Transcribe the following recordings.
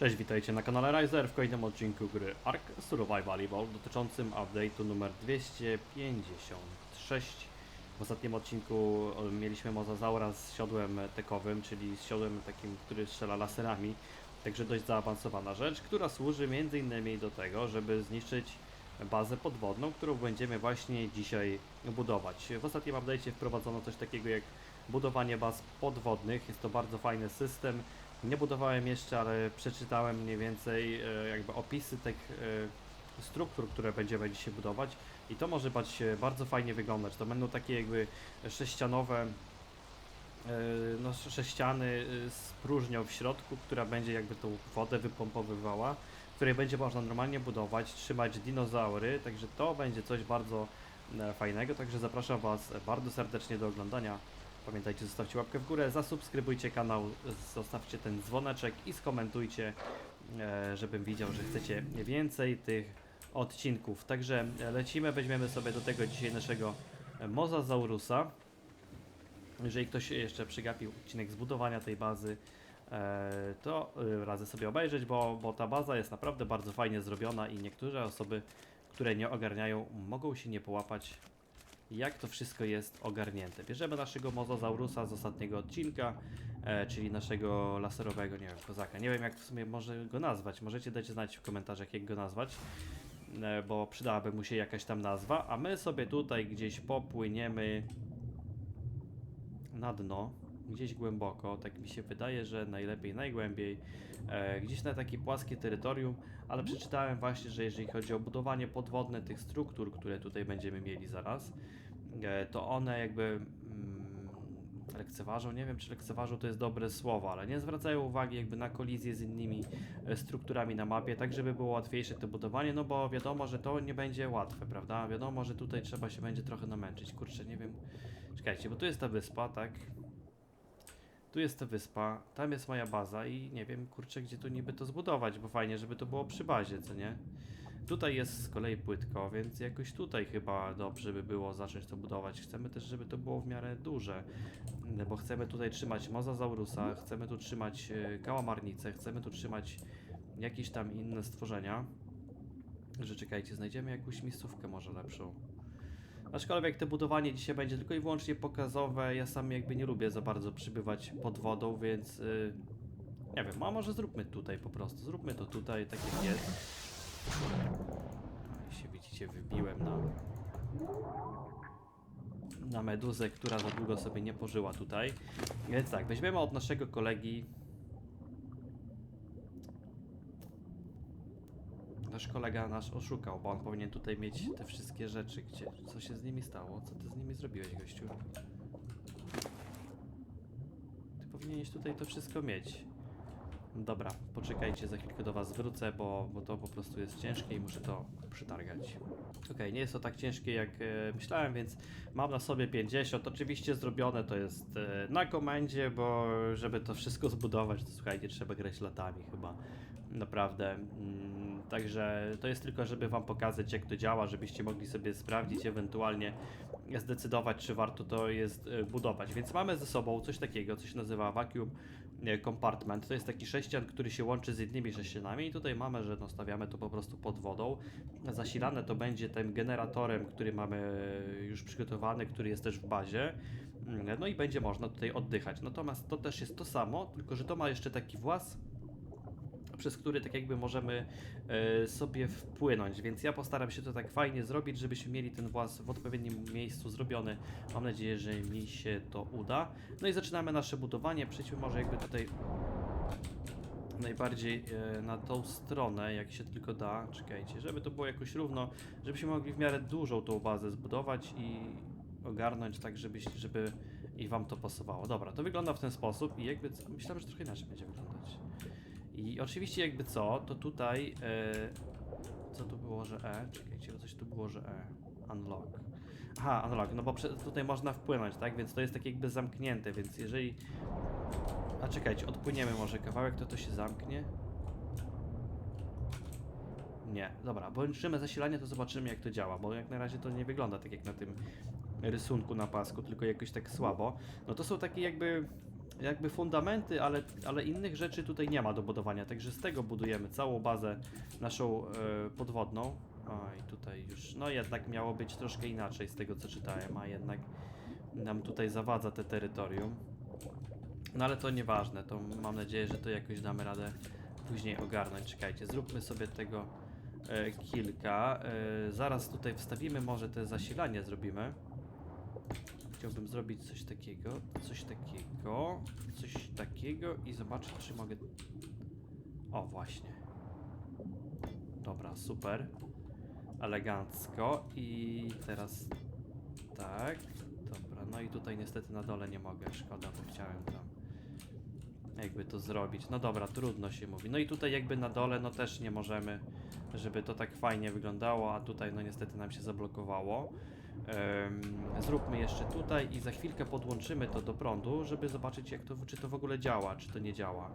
Cześć, witajcie na kanale Riser w kolejnym odcinku gry Ark Survival Evolved dotyczącym update'u numer 256. W ostatnim odcinku e, mieliśmy mozazaura z siodłem tekowym, czyli z siodłem takim, który strzela laserami. Także dość zaawansowana rzecz, która służy m.in. do tego, żeby zniszczyć bazę podwodną, którą będziemy właśnie dzisiaj budować. W ostatnim update'cie wprowadzono coś takiego jak budowanie baz podwodnych. Jest to bardzo fajny system. Nie budowałem jeszcze, ale przeczytałem mniej więcej e, jakby opisy tych e, struktur, które będziemy dzisiaj budować i to może być e, bardzo fajnie wyglądać. To będą takie jakby sześcianowe e, no, sz- sześciany z próżnią w środku, która będzie jakby tą wodę wypompowywała, w której będzie można normalnie budować, trzymać dinozaury, także to będzie coś bardzo fajnego, także zapraszam Was bardzo serdecznie do oglądania. Pamiętajcie, zostawcie łapkę w górę, zasubskrybujcie kanał, zostawcie ten dzwoneczek i skomentujcie, e, żebym widział, że chcecie więcej tych odcinków. Także e, lecimy, weźmiemy sobie do tego dzisiaj naszego e, Mozazaurusa. Jeżeli ktoś jeszcze przegapił odcinek zbudowania tej bazy, to radzę sobie obejrzeć, bo, bo ta baza jest naprawdę bardzo fajnie zrobiona i niektóre osoby, które nie ogarniają, mogą się nie połapać jak to wszystko jest ogarnięte. Bierzemy naszego mozozaurusa z ostatniego odcinka, e, czyli naszego laserowego, nie wiem, kozaka. Nie wiem jak w sumie może go nazwać. Możecie dać znać w komentarzach jak go nazwać, e, bo przydałaby mu się jakaś tam nazwa, a my sobie tutaj gdzieś popłyniemy na dno, gdzieś głęboko, tak mi się wydaje, że najlepiej najgłębiej, e, gdzieś na takie płaskie terytorium, ale przeczytałem właśnie, że jeżeli chodzi o budowanie podwodne tych struktur, które tutaj będziemy mieli zaraz, e, to one jakby mm, lekceważą, nie wiem czy lekceważą to jest dobre słowo, ale nie zwracają uwagi jakby na kolizję z innymi e, strukturami na mapie, tak żeby było łatwiejsze to budowanie, no bo wiadomo, że to nie będzie łatwe, prawda? Wiadomo, że tutaj trzeba się będzie trochę namęczyć. Kurczę, nie wiem. Czekajcie, bo tu jest ta wyspa, tak? Tu jest ta wyspa, tam jest moja baza i nie wiem, kurczę, gdzie tu niby to zbudować, bo fajnie, żeby to było przy bazie, co nie? Tutaj jest z kolei płytko, więc jakoś tutaj chyba dobrze by było zacząć to budować. Chcemy też, żeby to było w miarę duże, bo chcemy tutaj trzymać mozazaurusa, chcemy tu trzymać e, kałamarnicę, chcemy tu trzymać jakieś tam inne stworzenia. Że czekajcie, znajdziemy jakąś miejscówkę może lepszą. Aczkolwiek to budowanie dzisiaj będzie tylko i wyłącznie pokazowe. Ja sam jakby nie lubię za bardzo przybywać pod wodą, więc y, nie wiem, a może zróbmy tutaj po prostu. Zróbmy to tutaj, tak jak jest. A, się widzicie, wybiłem na na meduzę, która za długo sobie nie pożyła tutaj. Więc tak, weźmiemy od naszego kolegi Nasz kolega nasz oszukał, bo on powinien tutaj mieć te wszystkie rzeczy. Gdzie? Co się z nimi stało? Co ty z nimi zrobiłeś, gościu? Ty powinieneś tutaj to wszystko mieć. Dobra, poczekajcie, za chwilkę do was wrócę, bo, bo to po prostu jest ciężkie i muszę to przytargać. Okej, nie jest to tak ciężkie jak e, myślałem, więc mam na sobie 50. Oczywiście zrobione to jest e, na komendzie, bo żeby to wszystko zbudować, to słuchajcie, trzeba grać latami chyba. Naprawdę. Mm, Także to jest tylko, żeby Wam pokazać, jak to działa, żebyście mogli sobie sprawdzić, ewentualnie zdecydować, czy warto to jest e, budować. Więc mamy ze sobą coś takiego, co się nazywa Vacuum e, Compartment. To jest taki sześcian, który się łączy z innymi sześcianami i tutaj mamy, że no, stawiamy to po prostu pod wodą. Zasilane to będzie tym generatorem, który mamy e, już przygotowany, który jest też w bazie. Mm, No i będzie można tutaj oddychać. Natomiast to też jest to samo, tylko że to ma jeszcze taki włas, przez który tak jakby możemy e, sobie wpłynąć, więc ja postaram się to tak fajnie zrobić, żebyśmy mieli ten włas w odpowiednim miejscu zrobiony. Mam nadzieję, że mi się to uda. No i zaczynamy nasze budowanie. Przejdźmy może jakby tutaj najbardziej e, na tą stronę, jak się tylko da. Czekajcie, żeby to było jakoś równo, żebyśmy mogli w miarę dużą tą bazę zbudować i ogarnąć tak, żebyś, żeby i wam to pasowało. Dobra, to wygląda w ten sposób i jakby myślałem, że trochę inaczej będzie wyglądać. I oczywiście jakby co, to tutaj e, co tu było, że E? Czekajcie, coś tu było, że E. Unlock. Aha, unlock, no bo tutaj można wpłynąć, tak? Więc to jest tak jakby zamknięte, więc jeżeli... A czekajcie, odpłyniemy może kawałek, to to się zamknie. Nie, dobra, włączymy zasilanie, to zobaczymy jak to działa, bo jak na razie to nie wygląda tak jak na tym rysunku na pasku, tylko jakoś tak słabo. No to są takie jakby jakby fundamenty, ale, ale innych rzeczy tutaj nie ma do budowania, także z tego budujemy całą bazę naszą e, podwodną. Oj, tutaj już, no jednak miało być troszkę inaczej z tego co czytałem, a jednak nam tutaj zawadza te terytorium. No ale to nieważne, to mam nadzieję, że to jakoś damy radę później ogarnąć. Czekajcie, zróbmy sobie tego e, kilka. E, zaraz tutaj wstawimy, może te zasilanie zrobimy. Chciałbym zrobić coś takiego, coś takiego, coś takiego i zobaczyć, czy mogę... O, właśnie. Dobra, super. Elegancko. I teraz tak. Dobra, no i tutaj niestety na dole nie mogę, szkoda, bo chciałem tam jakby to zrobić. No dobra, trudno się mówi. No i tutaj jakby na dole no też nie możemy, żeby to tak fajnie wyglądało, a tutaj no niestety nam się zablokowało. Zróbmy jeszcze tutaj i za chwilkę podłączymy to do prądu, żeby zobaczyć jak to, czy to w ogóle działa, czy to nie działa.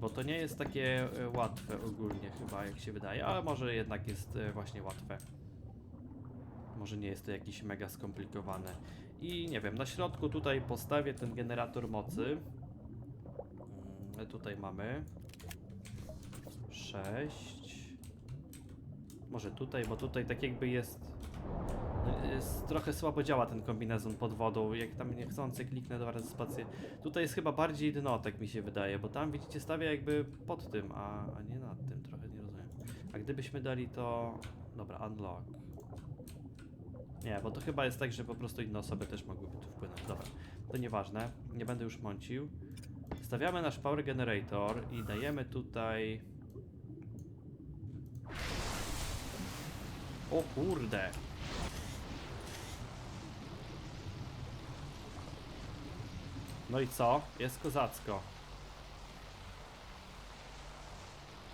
Bo to nie jest takie e, łatwe ogólnie chyba, jak się wydaje, ale może jednak jest e, właśnie łatwe. Może nie jest to jakieś mega skomplikowane. I nie wiem, na środku tutaj postawię ten generator mocy. Mm, Tutaj mamy 6. Może tutaj, bo tutaj tak jakby jest, jest trochę słabo działa ten kombinezon pod wodą. Jak tam niechcący kliknę dwa razy spację. Tutaj jest chyba bardziej dno, tak mi się wydaje, bo tam widzicie stawia jakby pod tym, a, a nie nad tym, trochę nie rozumiem. A gdybyśmy dali to... Dobra, unlock. Nie, bo to chyba jest tak, że po prostu inne osoby też mogłyby tu wpłynąć. Dobra, to nieważne, nie będę już mącił. Stawiamy nasz power generator i dajemy tutaj... O kurde! No i co? Jest kozacko.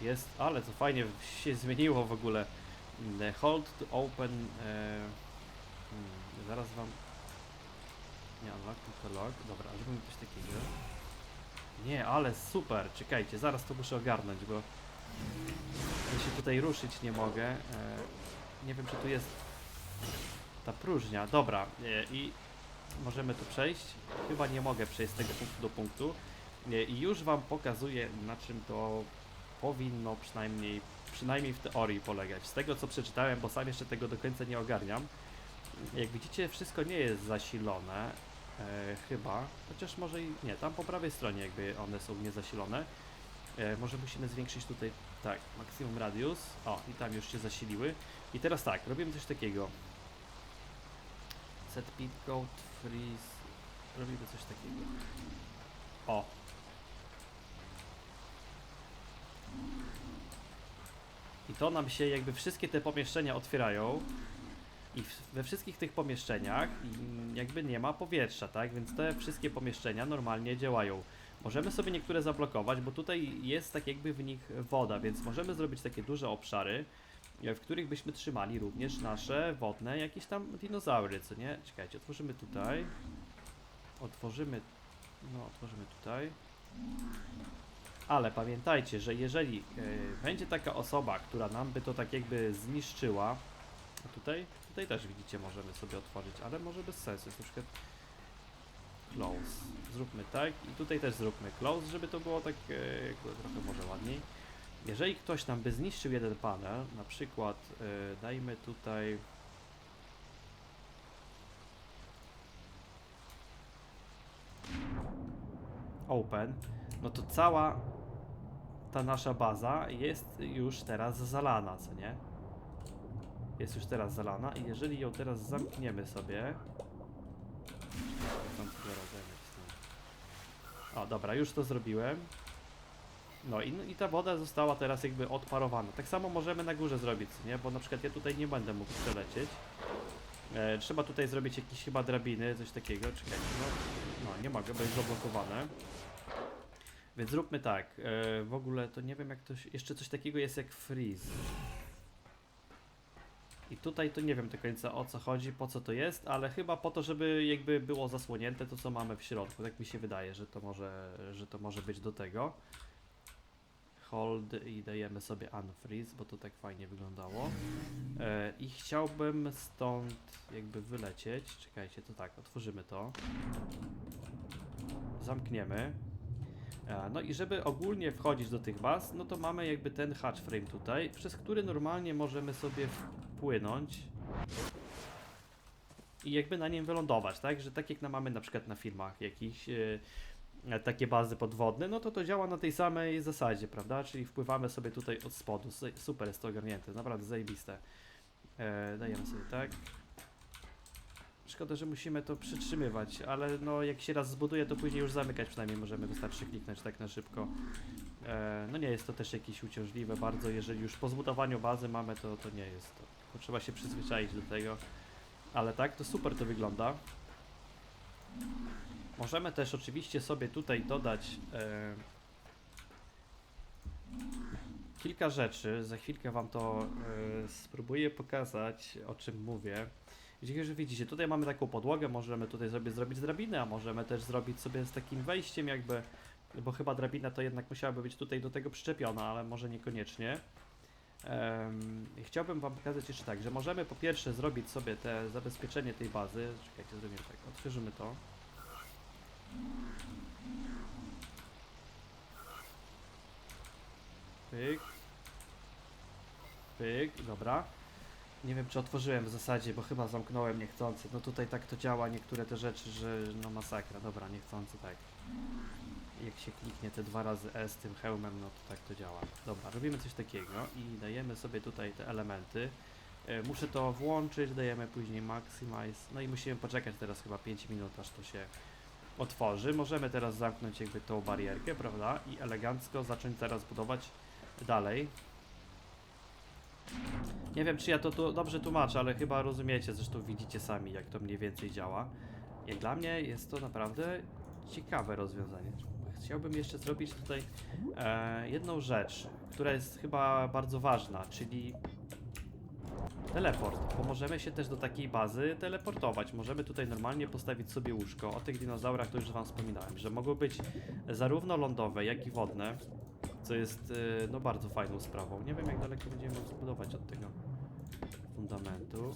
Jest, ale co fajnie się zmieniło w ogóle. Hold to open. E, hmm, zaraz wam. Nie, unlock, tylko lock. Dobra, zrobimy coś takiego. Nie, ale super, czekajcie, zaraz to muszę ogarnąć, bo ja się tutaj ruszyć nie mogę. E, nie wiem, czy tu jest ta próżnia. Dobra, e, i możemy tu przejść. Chyba nie mogę przejść z tego punktu do punktu. E, I już wam pokazuję, na czym to powinno przynajmniej, przynajmniej w teorii polegać. Z tego co przeczytałem, bo sam jeszcze tego do końca nie ogarniam. Jak widzicie, wszystko nie jest zasilone. E, chyba, chociaż może i nie, tam po prawej stronie jakby one są niezasilone. E, może musimy zwiększyć tutaj, tak, maksimum radius. O, i tam już się zasiliły. I teraz tak, robimy coś takiego. Set pit goat freeze. Robimy coś takiego. O. I to nam się jakby wszystkie te pomieszczenia otwierają. I we wszystkich tych pomieszczeniach mm, jakby nie ma powietrza, tak? Więc te wszystkie pomieszczenia normalnie działają. Możemy sobie niektóre zablokować, bo tutaj jest tak jakby w nich woda, więc możemy zrobić takie duże obszary, e, w których byśmy trzymali również nasze wodne jakieś tam dinozaury, co nie? Czekajcie, otworzymy tutaj. Otworzymy, no otworzymy tutaj. Ale pamiętajcie, że jeżeli e, będzie taka osoba, która nam by to tak jakby zniszczyła, a tutaj, tutaj też widzicie, możemy sobie otworzyć, ale może bez sensu, jest na przykład close. Zróbmy tak i tutaj też zróbmy close, żeby to było tak e, trochę może ładniej. Jeżeli ktoś nam by zniszczył jeden panel, na przykład e, dajmy tutaj open, no to cała ta nasza baza jest już teraz zalana, co nie? Jest już teraz zalana i jeżeli ją teraz zamkniemy sobie... Tam zarazem O, dobra, już to zrobiłem. No i, i ta woda została teraz jakby odparowana. Tak samo możemy na górze zrobić, nie? Bo na przykład ja tutaj nie będę mógł przelecieć. E, trzeba tutaj zrobić jakieś chyba drabiny, coś takiego. Czekajcie, no, no nie mogę, bo jest zablokowane. Więc zróbmy tak. E, w ogóle to nie wiem jak to się... Jeszcze coś takiego jest jak freeze. I tutaj to nie wiem do końca o co chodzi, po co to jest, ale chyba po to, żeby jakby było zasłonięte to, co mamy w środku. Tak mi się wydaje, że to może, że to może być do tego. Hold i dajemy sobie unfreeze, bo to tak fajnie wyglądało. E, I chciałbym stąd jakby wylecieć. Czekajcie, to tak, otworzymy to. zamkniemy. E, No i żeby ogólnie wchodzić do tych baz, no to mamy jakby ten hatch frame tutaj, przez który normalnie możemy sobie i jakby na nim wylądować, tak? Że tak jak na, mamy na przykład na filmach jakichś e, takie bazy podwodne, no to to działa na tej samej zasadzie, prawda? Czyli wpływamy sobie tutaj od spodu. Su- Super jest to ogarnięte, naprawdę zajebiste. E, dajemy sobie tak. Szkoda, że musimy to przytrzymywać, ale no jak się raz zbuduje, to później już zamykać przynajmniej możemy, wystarczy kliknąć tak na szybko. E, no nie jest to też jakieś uciążliwe bardzo, jeżeli już po zbudowaniu bazy mamy, to, to nie jest to. Tylko trzeba się przyzwyczaić do tego. Ale tak, to super to wygląda. Możemy też oczywiście sobie tutaj dodać e, kilka rzeczy. Za chwilkę Wam to e, spróbuję pokazać, o czym mówię. Że widzicie, tutaj mamy taką podłogę, możemy tutaj sobie zrobić drabinę, a możemy też zrobić sobie z takim wejściem jakby, bo chyba drabina to jednak musiałaby być tutaj do tego przyczepiona, ale może niekoniecznie. Chciałbym Wam pokazać jeszcze tak, że możemy po pierwsze zrobić sobie te zabezpieczenie tej bazy. Czekajcie, zrobimy tak, otworzymy to. Pyk. Pyk, dobra. Nie wiem, czy otworzyłem w zasadzie, bo chyba zamknąłem niechcący. No tutaj tak to działa, niektóre te rzeczy, że no masakra. Dobra, niechcący tak. Jak się kliknie te dwa razy z tym hełmem, no to tak to działa. Dobra, robimy coś takiego i dajemy sobie tutaj te elementy. E, Muszę to włączyć, dajemy później maximize. No i musimy poczekać teraz chyba 5 minut, aż to się otworzy. Możemy teraz zamknąć jakby tą barierkę, prawda? I elegancko zacząć teraz budować dalej. Nie wiem, czy ja to tu dobrze tłumaczę, ale chyba rozumiecie, zresztą widzicie sami, jak to mniej więcej działa. Jak dla mnie jest to naprawdę ciekawe rozwiązanie. Chciałbym jeszcze zrobić tutaj e, jedną rzecz, która jest chyba bardzo ważna, czyli teleport, bo możemy się też do takiej bazy teleportować. Możemy tutaj normalnie postawić sobie łóżko. O tych dinozaurach to już wam wspominałem, że mogą być zarówno lądowe, jak i wodne, co jest e, no bardzo fajną sprawą. Nie wiem jak daleko będziemy zbudować od tego fundamentu.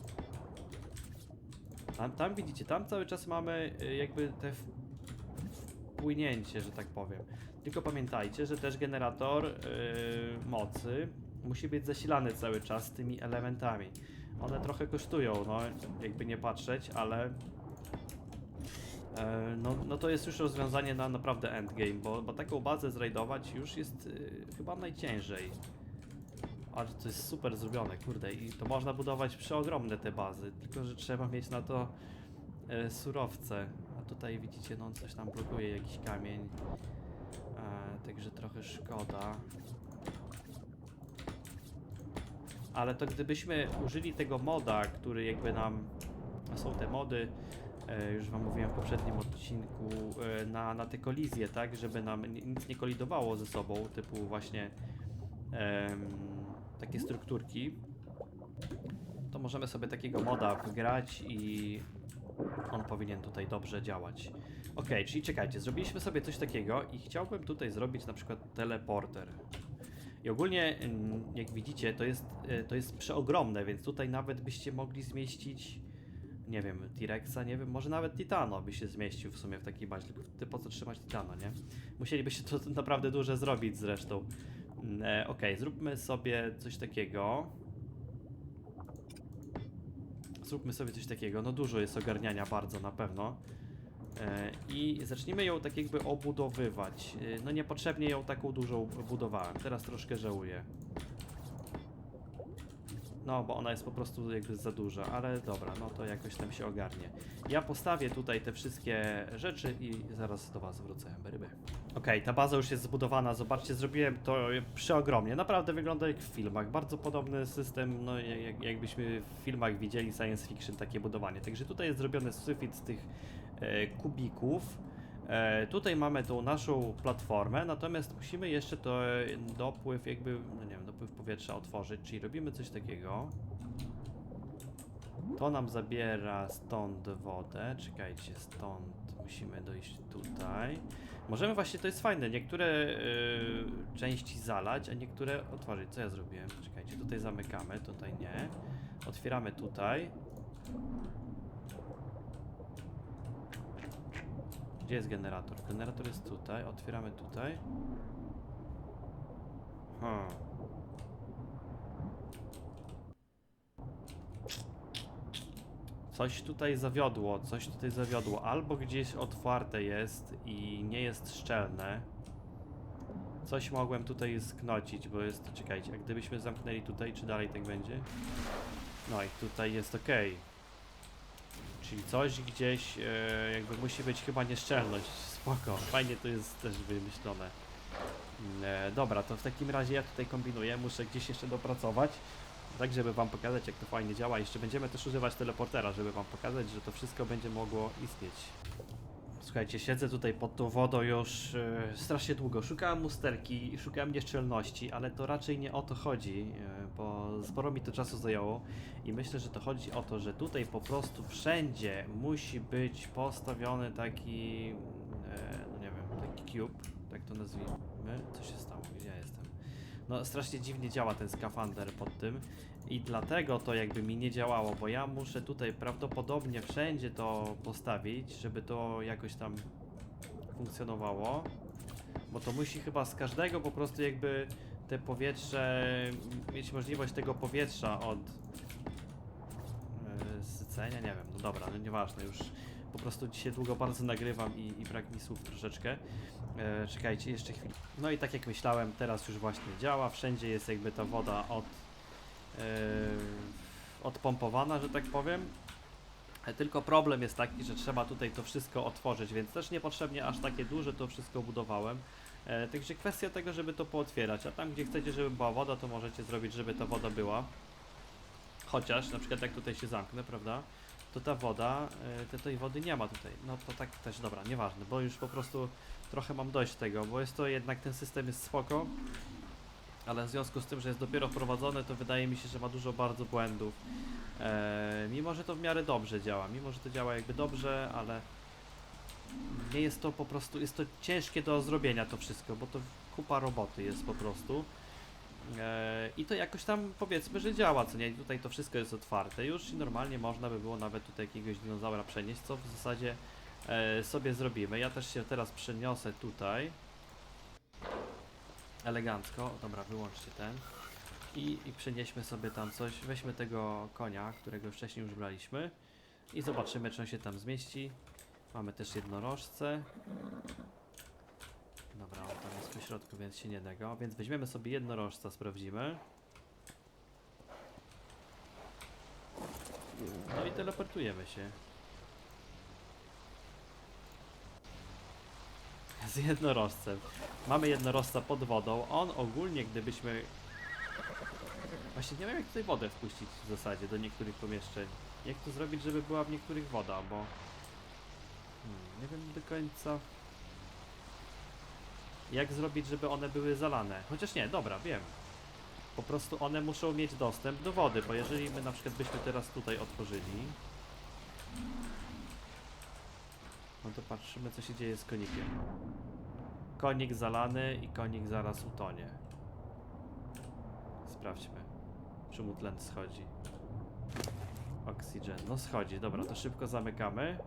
Tam, tam widzicie, tam cały czas mamy e, jakby te wpłynięcie, że tak powiem. Tylko pamiętajcie, że też generator yy, mocy musi być zasilany cały czas tymi elementami. One trochę kosztują, no jakby nie patrzeć, ale e, no, no to jest już rozwiązanie na naprawdę endgame, bo, bo taką bazę zrajdować już jest yy, chyba najciężej. Ale to jest super zrobione, kurde, i to można budować przeogromne te bazy, tylko że trzeba mieć na to e, surowce. Tutaj widzicie, no coś tam blokuje, jakiś kamień. E, także trochę szkoda. Ale to gdybyśmy użyli tego moda, który jakby nam... a Są te mody, e, już wam mówiłem w poprzednim odcinku, e, na, na te kolizje, tak? Żeby nam ni- nic nie kolidowało ze sobą, typu właśnie em, takie strukturki. To możemy sobie takiego moda wgrać i on powinien tutaj dobrze działać. Ok, czyli czekajcie, zrobiliśmy sobie coś takiego i chciałbym tutaj zrobić na przykład teleporter. I ogólnie, mm, jak widzicie, to jest, e, to jest przeogromne, więc tutaj nawet byście mogli zmieścić, nie wiem, T-Rexa, nie wiem, może nawet Titano by się zmieścił w sumie w takiej bazie, tylko ty po co trzymać Titano, nie? Musielibyście to naprawdę duże zrobić zresztą. Mm, E, ok, zróbmy sobie coś takiego. Zróbmy sobie coś takiego. No dużo jest ogarniania bardzo na pewno. E, I zacznijmy ją tak jakby obudowywać. E, No niepotrzebnie ją taką dużą budowałem. Teraz troszkę żałuję. No, bo ona jest po prostu jakby za duża, ale dobra, no to jakoś tam się ogarnie. Ja postawię tutaj te wszystkie rzeczy i zaraz do Was wrócę, ryby. Okej, ta baza już jest zbudowana, zobaczcie, zrobiłem to przeogromnie. Naprawdę wygląda jak w filmach. Bardzo podobny system, no jak, jakbyśmy w filmach widzieli science fiction takie budowanie. Także tutaj jest zrobiony sufit z tych e, kubików. E, tutaj mamy tą naszą platformę, natomiast musimy jeszcze to e, dopływ jakby, no nie dopływ powietrza otworzyć, czyli robimy coś takiego. To nam zabiera stąd wodę. Czekajcie, stąd musimy dojść tutaj. Możemy właśnie, to jest fajne, niektóre y, części zalać, a niektóre otworzyć. Co ja zrobiłem? Czekajcie, tutaj zamykamy, tutaj nie. Otwieramy tutaj. Gdzie jest generator? Generator jest tutaj, otwieramy tutaj. Hmm. Coś tutaj zawiodło, coś tutaj zawiodło. Albo gdzieś otwarte jest i nie jest szczelne. Coś mogłem tutaj sknocić, bo jest. Czekajcie, a gdybyśmy zamknęli tutaj, czy dalej tak będzie? No i tutaj jest ok. Czyli coś gdzieś e, jakby musi być chyba nieszczelność. Spoko, fajnie to jest też wymyślone. E, dobra, to w takim razie ja tutaj kombinuję, muszę gdzieś jeszcze dopracować. Tak, żeby wam pokazać jak to fajnie działa. Jeszcze będziemy też używać teleportera, żeby wam pokazać, że to wszystko będzie mogło istnieć. Słuchajcie, siedzę tutaj pod tą wodą już e, strasznie długo. Szukałem musterki, szukałem nieszczelności, ale to raczej nie o to chodzi, e, bo sporo mi to czasu zajęło i myślę, że to chodzi o to, że tutaj po prostu wszędzie musi być postawiony taki, e, no nie wiem, taki cube, tak to nazwijmy. Co się stało? Gdzie ja jestem? No strasznie dziwnie działa ten skafander pod tym i dlatego to jakby mi nie działało, bo ja muszę tutaj prawdopodobnie wszędzie to postawić, żeby to jakoś tam funkcjonowało. Bo to musi chyba z każdego po prostu jakby te powietrze, mieć możliwość tego powietrza od yy, sycenia, nie wiem, no dobra, no nieważne, już po prostu dzisiaj długo bardzo nagrywam i, i brak mi słów troszeczkę. E, czekajcie, jeszcze chwilę. No i tak jak myślałem, teraz już właśnie działa, wszędzie jest jakby ta woda od e, odpompowana, że tak powiem. E, Tylko problem jest taki, że trzeba tutaj to wszystko otworzyć, więc też niepotrzebnie aż takie duże to wszystko budowałem. E, także kwestia tego, żeby to pootwierać, a tam gdzie chcecie, żeby była woda, to możecie zrobić, żeby ta woda była. Chociaż, na przykład jak tutaj się zamknę, prawda, to ta woda, e, to tej wody nie ma tutaj. No to tak też, dobra, nieważne, bo już po prostu trochę mam dość tego, bo jest to jednak, ten system jest spoko, ale w związku z tym, że jest dopiero wprowadzony, to wydaje mi się, że ma dużo bardzo błędów. E, mimo, że to w miarę dobrze działa, mimo, że to działa jakby dobrze, ale nie jest to po prostu, jest to ciężkie do zrobienia to wszystko, bo to kupa roboty jest po prostu. E, I to jakoś tam powiedzmy, że działa, co nie? Tutaj to wszystko jest otwarte już i normalnie można by było nawet tutaj jakiegoś dinozaura przenieść, co w zasadzie e, sobie zrobimy. Ja też się teraz przeniosę tutaj. Elegancko. Dobra, wyłączcie ten. I, I przenieśmy sobie tam coś. Weźmy tego konia, którego wcześniej już braliśmy. I zobaczymy, czy on się tam zmieści. Mamy też jednorożce. Dobra, on tam jest po środku, więc się nie da. Więc weźmiemy sobie jednorożca, sprawdzimy. No i teleportujemy się. Z jednorożcem. Mamy jednorożca pod wodą. On ogólnie, gdybyśmy... Właśnie nie wiem, jak tutaj wodę wpuścić w zasadzie do niektórych pomieszczeń. Jak to zrobić, żeby była w niektórych woda, bo... Hmm, nie wiem do końca... Jak zrobić, żeby one były zalane? Chociaż nie, dobra, wiem. Po prostu one muszą mieć dostęp do wody, bo jeżeli my na przykład byśmy teraz tutaj otworzyli... No to patrzymy, co się dzieje z konikiem. Konik zalany i konik zaraz utonie. Sprawdźmy, czy mu tlen schodzi. Oxygen, no schodzi, dobra, to szybko zamykamy.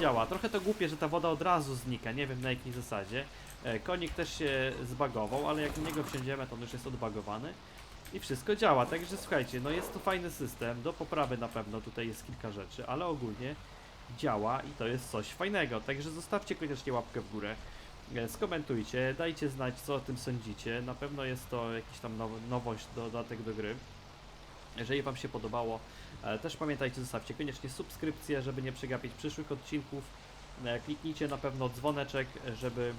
Działa. Trochę to głupie, że ta woda od razu znika, nie wiem na jakiej zasadzie. E, konik też się zbagował, ale jak w niego wsiądziemy, to on już jest odbagowany. I wszystko działa, także słuchajcie, no jest to fajny system, do poprawy na pewno tutaj jest kilka rzeczy, ale ogólnie działa i to jest coś fajnego, także zostawcie koniecznie łapkę w górę, e, skomentujcie, dajcie znać co o tym sądzicie, na pewno jest to jakiś tam now nowość, dodatek do gry. Jeżeli Wam się podobało, e, też pamiętajcie, zostawcie koniecznie subskrypcję, żeby nie przegapić przyszłych odcinków. E, Kliknijcie na pewno dzwoneczek, żeby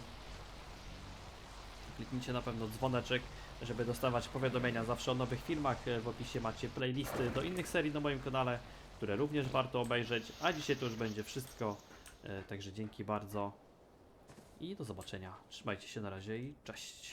kliknijcie na pewno dzwoneczek, żeby dostawać powiadomienia zawsze o nowych filmach. E, W opisie macie playlisty do innych serii na moim kanale, które również warto obejrzeć. A dzisiaj to już będzie wszystko. Także dzięki bardzo i do zobaczenia. Trzymajcie się na razie i cześć.